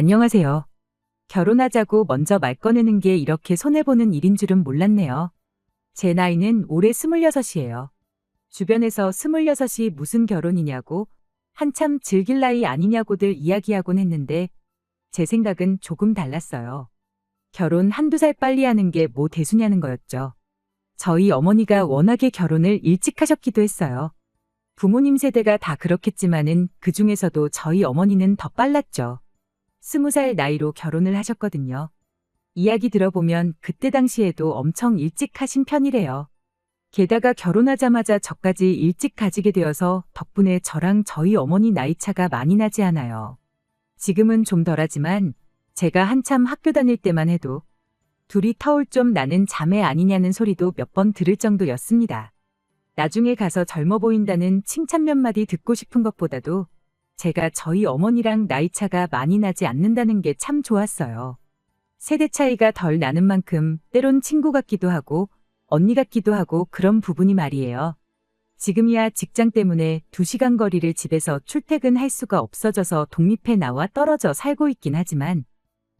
안녕하세요. 결혼하자고 먼저 말 꺼내는 게 이렇게 손해보는 일인 줄은 몰랐네요. 제 나이는 올해 26이에요. 주변에서 26이 무슨 결혼이냐고 한참 즐길 나이 아니냐고들 이야기하곤 했는데 제 생각은 조금 달랐어요. 결혼 한두 살 빨리 하는 게 뭐 대수냐는 거였죠. 저희 어머니가 워낙에 결혼을 일찍 하셨기도 했어요. 부모님 세대가 다 그렇겠지만은 그 중에서도 저희 어머니는 더 빨랐죠. 스무 살 나이로 결혼을 하셨거든요. 이야기 들어보면 그때 당시에도 엄청 일찍 하신 편이래요. 게다가 결혼하자마자 저까지 일찍 가지게 되어서 덕분에 저랑 저희 어머니 나이 차가 많이 나지 않아요. 지금은 좀 덜하지만 제가 한참 학교 다닐 때만 해도 둘이 터울 좀 나는 자매 아니냐는 소리도 몇 번 들을 정도였습니다. 나중에 가서 젊어 보인다는 칭찬 몇 마디 듣고 싶은 것보다도 제가 저희 어머니랑 나이 차가 많이 나지 않는다는 게 참 좋았어요. 세대 차이가 덜 나는 만큼 때론 친구 같기도 하고 언니 같기도 하고 그런 부분이 말이에요. 지금이야 직장 때문에 2시간 거리를 집에서 출퇴근할 수가 없어져서 독립해 나와 떨어져 살고 있긴 하지만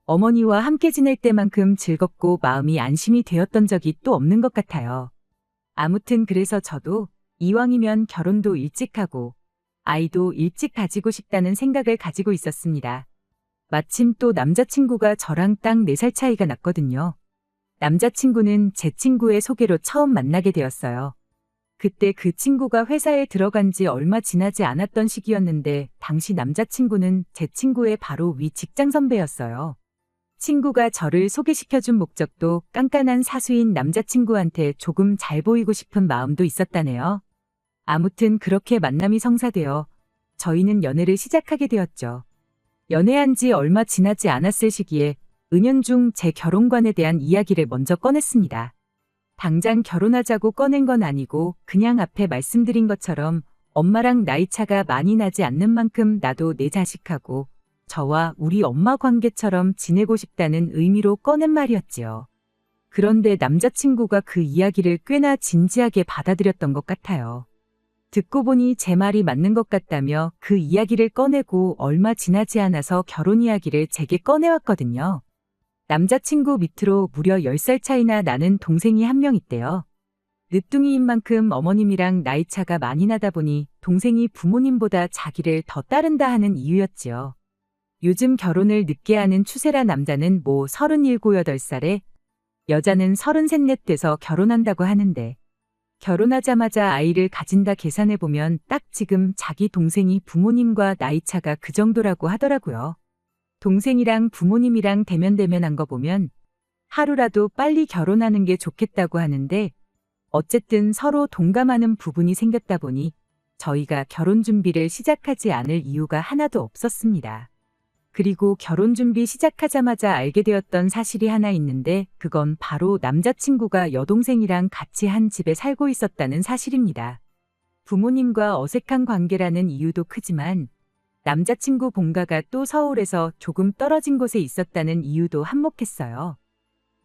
어머니와 함께 지낼 때만큼 즐겁고 마음이 안심이 되었던 적이 또 없는 것 같아요. 아무튼 그래서 저도 이왕이면 결혼도 일찍 하고 아이도 일찍 가지고 싶다는 생각을 가지고 있었습니다. 마침 또 남자친구가 저랑 딱 4살 차이가 났거든요. 남자친구는 제 친구의 소개로 처음 만나게 되었어요. 그때 그 친구가 회사에 들어간 지 얼마 지나지 않았던 시기였는데 당시 남자친구는 제 친구의 바로 위 직장 선배였어요. 친구가 저를 소개시켜준 목적도 깐깐한 사수인 남자친구한테 조금 잘 보이고 싶은 마음도 있었다네요. 아무튼 그렇게 만남이 성사되어 저희는 연애를 시작하게 되었죠. 연애한 지 얼마 지나지 않았을 시기에 은연중 제 결혼관에 대한 이야기를 먼저 꺼냈습니다. 당장 결혼하자고 꺼낸 건 아니고 그냥 앞에 말씀드린 것처럼 엄마랑 나이 차가 많이 나지 않는 만큼 나도 내 자식하고 저와 우리 엄마 관계처럼 지내고 싶다는 의미로 꺼낸 말이었지요. 그런데 남자친구가 그 이야기를 꽤나 진지하게 받아들였던 것 같아요. 듣고 보니 제 말이 맞는 것 같다며 그 이야기를 꺼내고 얼마 지나지 않아서 결혼 이야기를 제게 꺼내왔거든요. 남자친구 밑으로 무려 10살 차이나 나는 동생이 한 명 있대요. 늦둥이인 만큼 어머님이랑 나이 차가 많이 나다 보니 동생이 부모님보다 자기를 더 따른다 하는 이유였지요. 요즘 결혼을 늦게 하는 추세라 남자는 뭐 37, 8살에 여자는 33, 4 돼서 결혼한다고 하는데 결혼하자마자 아이를 가진다 계산해보면 딱 지금 자기 동생이 부모님과 나이 차가 그 정도라고 하더라고요. 동생이랑 부모님이랑 대면대면한 거 보면 하루라도 빨리 결혼하는 게 좋겠다고 하는데 어쨌든 서로 동감하는 부분이 생겼다 보니 저희가 결혼 준비를 시작하지 않을 이유가 하나도 없었습니다. 그리고 결혼 준비 시작하자마자 알게 되었던 사실이 하나 있는데 그건 바로 남자친구가 여동생이랑 같이 한 집에 살고 있었다는 사실입니다. 부모님과 어색한 관계라는 이유도 크지만 남자친구 본가가 또 서울에서 조금 떨어진 곳에 있었다는 이유도 한몫했어요.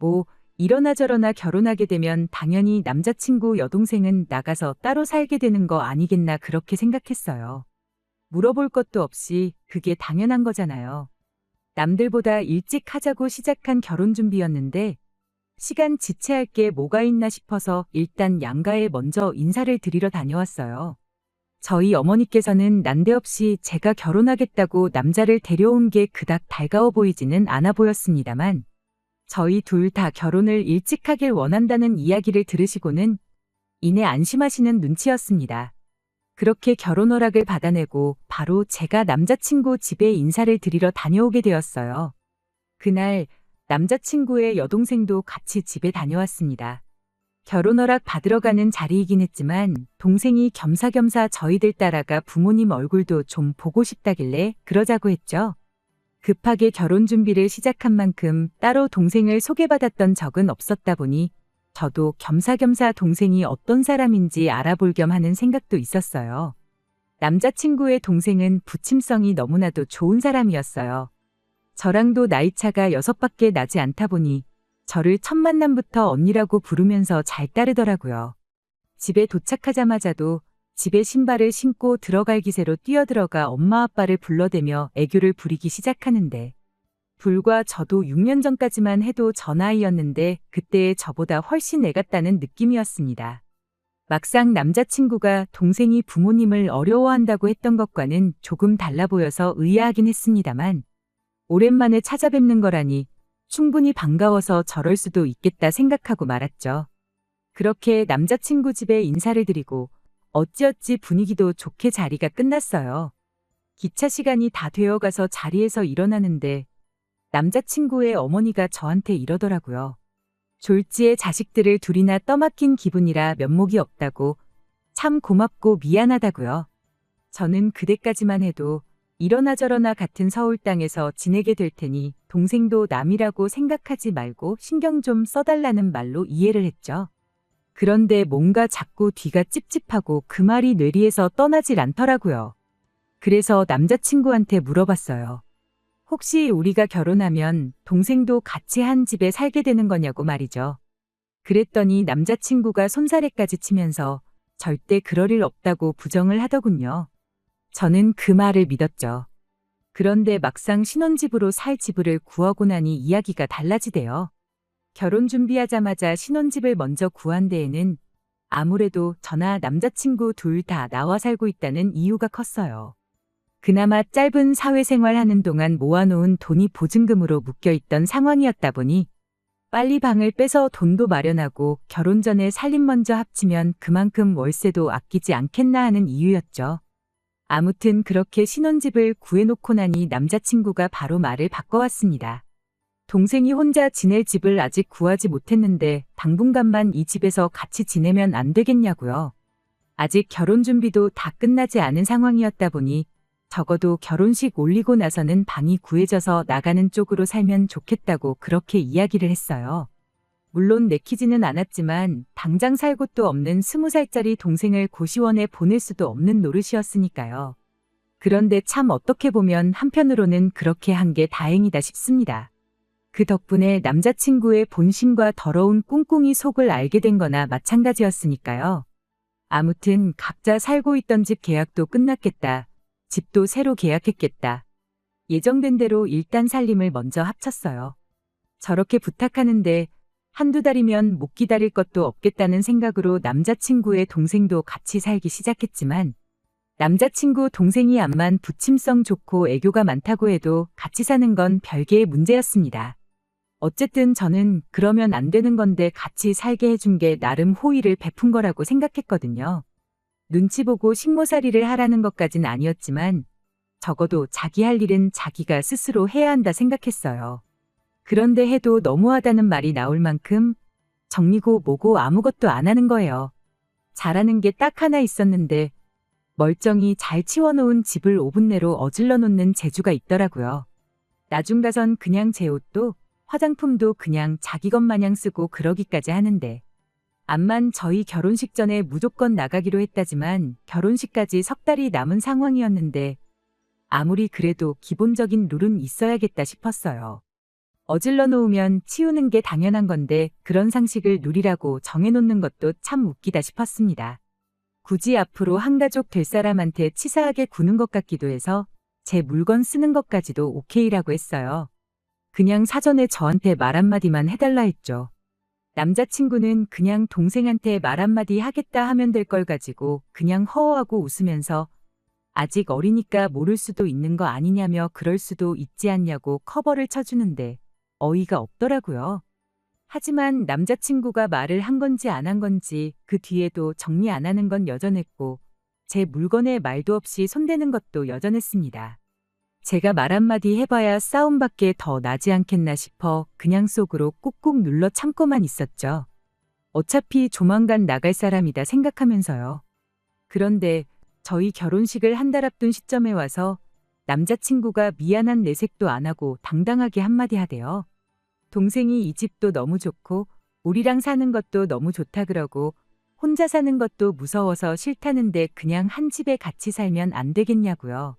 뭐 이러나 저러나 결혼하게 되면 당연히 남자친구 여동생은 나가서 따로 살게 되는 거 아니겠나 그렇게 생각했어요. 물어볼 것도 없이 그게 당연한 거잖아요. 남들보다 일찍 하자고 시작한 결혼 준비였는데 시간 지체할 게 뭐가 있나 싶어서 일단 양가에 먼저 인사를 드리러 다녀왔어요. 저희 어머니께서는 난데없이 제가 결혼하겠다고 남자를 데려온 게 그닥 달가워 보이지는 않아 보였습니다만 저희 둘 다 결혼을 일찍 하길 원한다는 이야기를 들으시고는 이내 안심하시는 눈치였습니다. 그렇게 결혼 허락을 받아내고 바로 제가 남자친구 집에 인사를 드리러 다녀오게 되었어요. 그날 남자친구의 여동생도 같이 집에 다녀왔습니다. 결혼 허락 받으러 가는 자리이긴 했지만 동생이 겸사겸사 저희들 따라가 부모님 얼굴도 좀 보고 싶다길래 그러자고 했죠. 급하게 결혼 준비를 시작한 만큼 따로 동생을 소개받았던 적은 없었다 보니 저도 겸사겸사 동생이 어떤 사람인지 알아볼 겸 하는 생각도 있었어요. 남자친구의 동생은 부침성이 너무나도 좋은 사람이었어요. 저랑도 나이차가 여섯밖에 나지 않다 보니 저를 첫 만남부터 언니라고 부르면서 잘 따르더라고요. 집에 도착하자마자도 집에 신발을 신고 들어갈 기세로 뛰어들어가 엄마 아빠를 불러대며 애교를 부리기 시작하는데 불과 저도 6년 전까지만 해도 저 나이였는데 그때의 저보다 훨씬 애같다는 느낌이었습니다. 막상 남자친구가 동생이 부모님을 어려워한다고 했던 것과는 조금 달라 보여서 의아하긴 했습니다만 오랜만에 찾아뵙는 거라니 충분히 반가워서 저럴 수도 있겠다 생각하고 말았죠. 그렇게 남자친구 집에 인사를 드리고 어찌어찌 분위기도 좋게 자리가 끝났어요. 기차 시간이 다 되어 가서 자리에서 일어나는데 남자친구의 어머니가 저한테 이러더라고요. 졸지에 자식들을 둘이나 떠맡긴 기분이라 면목이 없다고 참 고맙고 미안하다고요. 저는 그때까지만 해도 이러나 저러나 같은 서울 땅에서 지내게 될 테니 동생도 남이라고 생각하지 말고 신경 좀 써달라는 말로 이해를 했죠. 그런데 뭔가 자꾸 뒤가 찝찝하고 그 말이 뇌리에서 떠나질 않더라고요. 그래서 남자친구한테 물어봤어요. 혹시 우리가 결혼하면 동생도 같이 한 집에 살게 되는 거냐고 말이죠. 그랬더니 남자친구가 손사래까지 치면서 절대 그럴 일 없다고 부정을 하더군요. 저는 그 말을 믿었죠. 그런데 막상 신혼집으로 살 집을 구하고 나니 이야기가 달라지대요. 결혼 준비하자마자 신혼집을 먼저 구한 데에는 아무래도 저나 남자친구 둘 다 나와 살고 있다는 이유가 컸어요. 그나마 짧은 사회생활 하는 동안 모아놓은 돈이 보증금으로 묶여있던 상황이었다 보니 빨리 방을 빼서 돈도 마련하고 결혼 전에 살림 먼저 합치면 그만큼 월세도 아끼지 않겠나 하는 이유였죠. 아무튼 그렇게 신혼집을 구해놓고 나니 남자친구가 바로 말을 바꿔왔습니다. 동생이 혼자 지낼 집을 아직 구하지 못했는데 당분간만 이 집에서 같이 지내면 안 되겠냐고요. 아직 결혼 준비도 다 끝나지 않은 상황이었다 보니 적어도 결혼식 올리고 나서는 방이 구해져서 나가는 쪽으로 살면 좋겠다고 그렇게 이야기를 했어요. 물론 내키지는 않았지만 당장 살 곳도 없는 스무 살짜리 동생을 고시원에 보낼 수도 없는 노릇이었으니까요. 그런데 참 어떻게 보면 한편으로는 그렇게 한 게 다행이다 싶습니다. 그 덕분에 남자친구의 본심과 더러운 꿍꿍이 속을 알게 된 거나 마찬가지였으니까요. 아무튼 각자 살고 있던 집 계약도 끝났겠다. 집도 새로 계약했겠다. 예정된 대로 일단 살림을 먼저 합쳤어요. 저렇게 부탁하는데 한두 달이면 못 기다릴 것도 없겠다는 생각으로 남자친구의 동생도 같이 살기 시작했지만 남자친구 동생이 암만 부침성 좋고 애교가 많다고 해도 같이 사는 건 별개의 문제였습니다. 어쨌든 저는 그러면 안 되는 건데 같이 살게 해준 게 나름 호의를 베푼 거라고 생각했거든요. 눈치 보고 식모살이를 하라는 것까진 아니었지만 적어도 자기 할 일은 자기가 스스로 해야 한다 생각했어요. 그런데 해도 너무하다는 말이 나올 만큼 정리고 뭐고 아무것도 안 하는 거예요. 잘하는 게 딱 하나 있었는데 멀쩡히 잘 치워놓은 집을 5분 내로 어질러 놓는 재주가 있더라고요. 나중 가선 그냥 제 옷도 화장품도 그냥 자기 것 마냥 쓰고 그러기까지 하는데 암만 저희 결혼식 전에 무조건 나가기로 했다지만 결혼식까지 석 달이 남은 상황이었는데 아무리 그래도 기본적인 룰은 있어야겠다 싶었어요. 어질러 놓으면 치우는 게 당연한 건데 그런 상식을 누리라고 정해놓는 것도 참 웃기다 싶었습니다. 굳이 앞으로 한 가족 될 사람한테 치사하게 구는 것 같기도 해서 제 물건 쓰는 것까지도 오케이라고 했어요. 그냥 사전에 저한테 말 한마디만 해달라 했죠. 남자친구는 그냥 동생한테 말 한마디 하겠다 하면 될 걸 가지고 그냥 허허하고 웃으면서 아직 어리니까 모를 수도 있는 거 아니냐며 그럴 수도 있지 않냐고 커버를 쳐주는데 어이가 없더라고요. 하지만 남자친구가 말을 한 건지 안 한 건지 그 뒤에도 정리 안 하는 건 여전했고 제 물건에 말도 없이 손대는 것도 여전했습니다. 제가 말 한마디 해봐야 싸움밖에 더 나지 않겠나 싶어 그냥 속으로 꾹꾹 눌러 참고만 있었죠. 어차피 조만간 나갈 사람이다 생각하면서요. 그런데 저희 결혼식을 한 달 앞둔 시점에 와서 남자친구가 미안한 내색도 안 하고 당당하게 한마디 하대요. 동생이 이 집도 너무 좋고 우리랑 사는 것도 너무 좋다 그러고 혼자 사는 것도 무서워서 싫다는데 그냥 한 집에 같이 살면 안 되겠냐고요.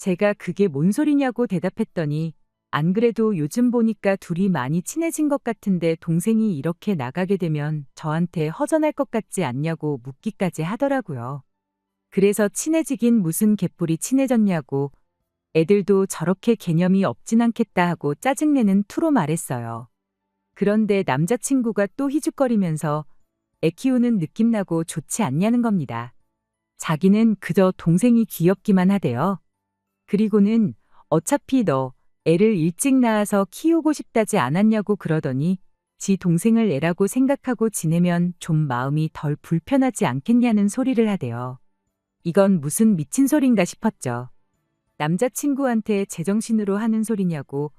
제가 그게 뭔 소리냐고 대답했더니 안 그래도 요즘 보니까 둘이 많이 친해진 것 같은데 동생이 이렇게 나가게 되면 저한테 허전할 것 같지 않냐고 묻기까지 하더라고요. 그래서 친해지긴 무슨 개뿔이 친해졌냐고 애들도 저렇게 개념이 없진 않겠다 하고 짜증내는 투로 말했어요. 그런데 남자친구가 또 희죽거리면서 애 키우는 느낌 나고 좋지 않냐는 겁니다. 자기는 그저 동생이 귀엽기만 하대요. 그리고는 어차피 너 애를 일찍 낳아서 키우고 싶다지 않았냐고 그러더니 지 동생을 애라고 생각하고 지내면 좀 마음이 덜 불편하지 않겠냐는 소리를 하대요. 이건 무슨 미친 소린가 싶었죠. 남자친구한테 제정신으로 하는 소리냐고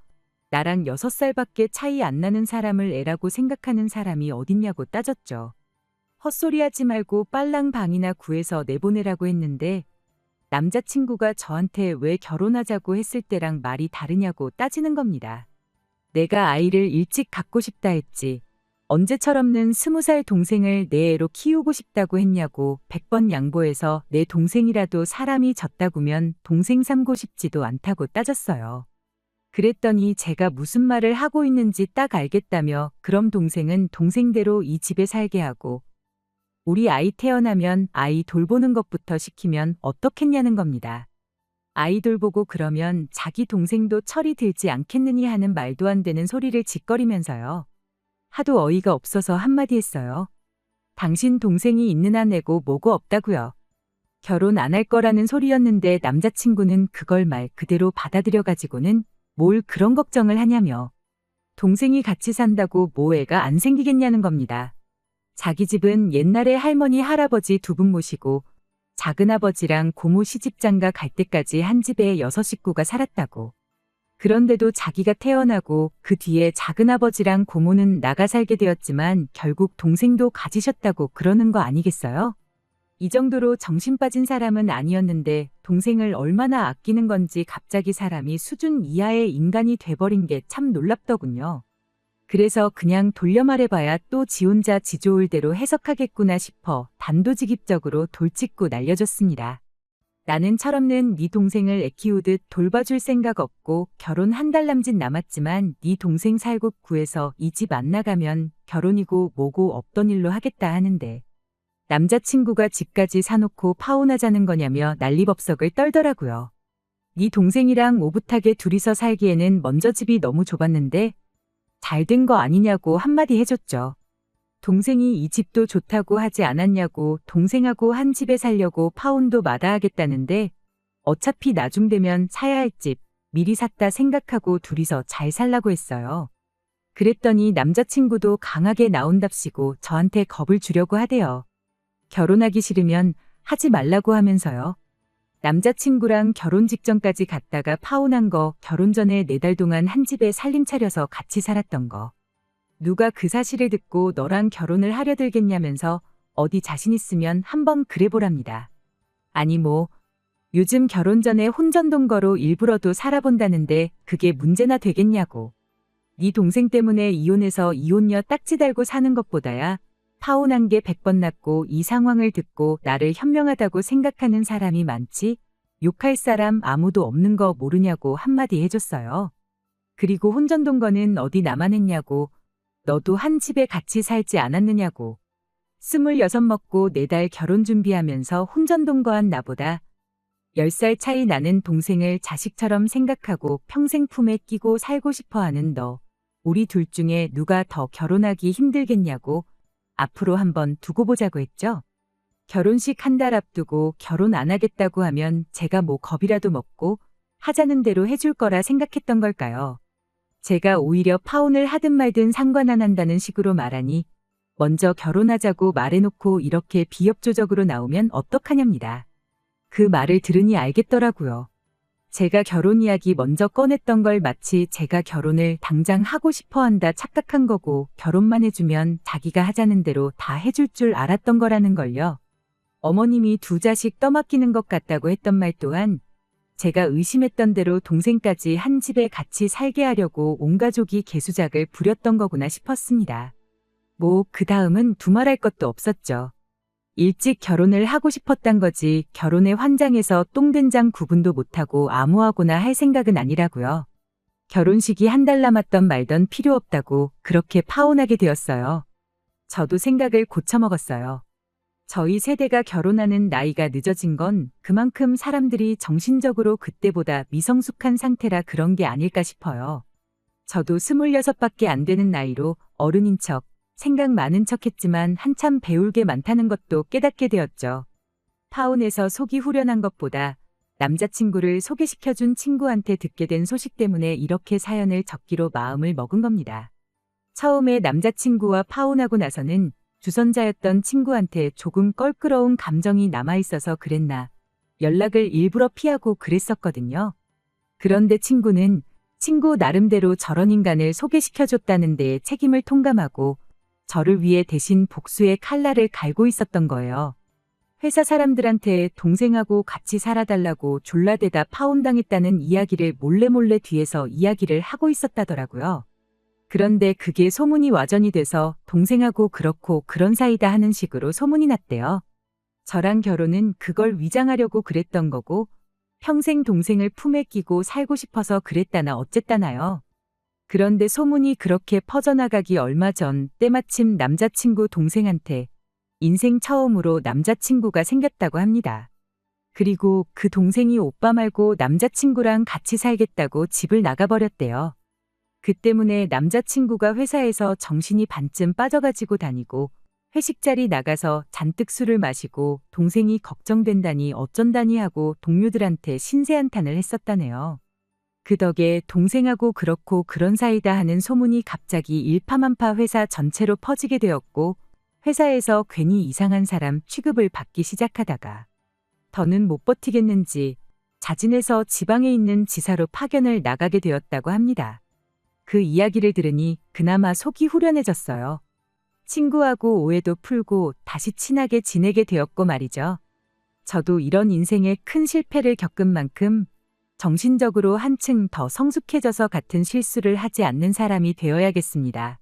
나랑 6살밖에 차이 안 나는 사람을 애라고 생각하는 사람이 어딨냐고 따졌죠. 헛소리 하지 말고 빨랑 방이나 구해서 내보내라고 했는데 남자친구가 저한테 왜 결혼하자고 했을 때랑 말이 다르냐고 따지는 겁니다. 내가 아이를 일찍 갖고 싶다 했지. 언제처럼는 스무 살 동생을 내 애로 키우고 싶다고 했냐고 100번 양보해서 내 동생이라도 사람이 졌다구면 동생 삼고 싶지도 않다고 따졌어요. 그랬더니 제가 무슨 말을 하고 있는지 딱 알겠다며 그럼 동생은 동생대로 이 집에 살게 하고 우리 아이 태어나면 아이 돌보는 것부터 시키면 어떻겠냐는 겁니다. 아이 돌보고 그러면 자기 동생도 철이 들지 않겠느니 하는 말도 안 되는 소리를 짓거리면서요. 하도 어이가 없어서 한마디 했어요. 당신 동생이 있는 한 애고 뭐고 없다고요. 결혼 안 할 거라는 소리였는데 남자친구는 그걸 말 그대로 받아들여 가지고는 뭘 그런 걱정을 하냐며 동생이 같이 산다고 뭐 애가 안 생기겠냐는 겁니다. 자기 집은 옛날에 할머니 할아버지 두 분 모시고 작은아버지랑 고모 시집장가 갈 때까지 한 집에 여섯 식구가 살았다고. 그런데도 자기가 태어나고 그 뒤에 작은아버지랑 고모는 나가 살게 되었지만 결국 동생도 가지셨다고 그러는 거 아니겠어요? 이 정도로 정신 빠진 사람은 아니었는데 동생을 얼마나 아끼는 건지 갑자기 사람이 수준 이하의 인간이 돼버린 게 참 놀랍더군요. 그래서 그냥 돌려 말해봐야 또 지 혼자 지 좋을 대로 해석하겠구나 싶어 단도직입적으로 돌직구 날려줬습니다. 나는 철없는 네 동생을 애 키우듯 돌봐줄 생각 없고 결혼 한 달 남짓 남았지만 네 동생 살고 구해서 이 집 안 나가면 결혼이고 뭐고 없던 일로 하겠다 하는데 남자친구가 집까지 사놓고 파혼하자는 거냐며 난리법석을 떨더라고요. 네 동생이랑 오붓하게 둘이서 살기에는 먼저 집이 너무 좁았는데 잘 된 거 아니냐고 한마디 해줬죠. 동생이 이 집도 좋다고 하지 않았냐고 동생하고 한 집에 살려고 파혼도 마다하겠다는데 어차피 나중 되면 사야 할 집 미리 샀다 생각하고 둘이서 잘 살라고 했어요. 그랬더니 남자친구도 강하게 나온답시고 저한테 겁을 주려고 하대요. 결혼하기 싫으면 하지 말라고 하면서요. 남자친구랑 결혼 직전까지 갔다가 파혼한 거 결혼 전에 네 달 동안 한 집에 살림 차려서 같이 살았던 거. 누가 그 사실을 듣고 너랑 결혼을 하려 들겠냐면서 어디 자신 있으면 한번 그래보랍니다. 아니 뭐 요즘 결혼 전에 혼전동거로 일부러도 살아본다는데 그게 문제나 되겠냐고. 네 동생 때문에 이혼해서 이혼녀 딱지 달고 사는 것보다야 파혼한 게 100번 낫고 이 상황을 듣고 나를 현명하다고 생각하는 사람이 많지 욕할 사람 아무도 없는 거 모르냐고 한마디 해줬어요. 그리고 혼전동거는 어디 나만 했냐고 너도 한 집에 같이 살지 않았느냐고. 스물여섯 먹고 네달 결혼 준비하면서 혼전동거한 나보다 10살 차이 나는 동생을 자식처럼 생각하고 평생 품에 끼고 살고 싶어 하는 너. 우리 둘 중에 누가 더 결혼하기 힘들겠냐고 앞으로 한번 두고 보자고 했죠. 결혼식 한 달 앞두고 결혼 안 하겠다고 하면 제가 뭐 겁이라도 먹고 하자는 대로 해줄 거라 생각했던 걸까요? 제가 오히려 파혼을 하든 말든 상관 안 한다는 식으로 말하니 먼저 결혼하자고 말해놓고 이렇게 비협조적으로 나오면 어떡하냐입니다. 그 말을 들으니 알겠더라고요. 제가 결혼 이야기 먼저 꺼냈던 걸 마치 제가 결혼을 당장 하고 싶어 한다 착각한 거고 결혼만 해주면 자기가 하자는 대로 다 해줄 줄 알았던 거라는 걸요. 어머님이 두 자식 떠맡기는 것 같다고 했던 말 또한 제가 의심했던 대로 동생까지 한 집에 같이 살게 하려고 온 가족이 개수작을 부렸던 거구나 싶었습니다. 뭐 그 다음은 두말할 것도 없었죠. 일찍 결혼을 하고 싶었단 거지 결혼의 환장에서 똥된장 구분도 못하고 아무하고나 할 생각은 아니라고요. 결혼식이 한 달 남았던 말던 필요 없다고 그렇게 파혼하게 되었어요. 저도 생각을 고쳐먹었어요. 저희 세대가 결혼하는 나이가 늦어진 건 그만큼 사람들이 정신적으로 그때보다 미성숙한 상태라 그런 게 아닐까 싶어요. 저도 26밖에 안 되는 나이로 어른인 척, 생각 많은 척 했지만 한참 배울 게 많다는 것도 깨닫게 되었죠. 파혼에서 속이 후련한 것보다 남자친구를 소개시켜준 친구한테 듣게 된 소식 때문에 이렇게 사연을 적기로 마음을 먹은 겁니다. 처음에 남자친구와 파혼하고 나서는 주선자였던 친구한테 조금 껄끄러운 감정이 남아있어서 그랬나 연락을 일부러 피하고 그랬었거든요. 그런데 친구는 친구 나름대로 저런 인간을 소개시켜줬다는 데에 책임을 통감하고 저를 위해 대신 복수의 칼날을 갈고 있었던 거예요. 회사 사람들한테 동생하고 같이 살아달라고 졸라대다 파혼당했다는 이야기를 몰래 몰래 뒤에서 이야기를 하고 있었다더라고요. 그런데 그게 소문이 와전이 돼서 동생하고 그렇고 그런 사이다 하는 식으로 소문이 났대요. 저랑 결혼은 그걸 위장하려고 그랬던 거고 평생 동생을 품에 끼고 살고 싶어서 그랬다나 어쨌다나요. 그런데 소문이 그렇게 퍼져나가기 얼마 전 때마침 남자친구 동생한테 인생 처음으로 남자친구가 생겼다고 합니다. 그리고 그 동생이 오빠 말고 남자친구랑 같이 살겠다고 집을 나가버렸대요. 그 때문에 남자친구가 회사에서 정신이 반쯤 빠져가지고 다니고 회식 자리 나가서 잔뜩 술을 마시고 동생이 걱정된다니 어쩐다니 하고 동료들한테 신세한탄을 했었다네요. 그 덕에 동생하고 그렇고 그런 사이다 하는 소문이 갑자기 일파만파 회사 전체로 퍼지게 되었고 회사에서 괜히 이상한 사람 취급을 받기 시작하다가 더는 못 버티겠는지 자진해서 지방에 있는 지사로 파견을 나가게 되었다고 합니다. 그 이야기를 들으니 그나마 속이 후련해졌어요. 친구하고 오해도 풀고 다시 친하게 지내게 되었고 말이죠. 저도 이런 인생의 큰 실패를 겪은 만큼 정신적으로 한층 더 성숙해져서 같은 실수를 하지 않는 사람이 되어야겠습니다.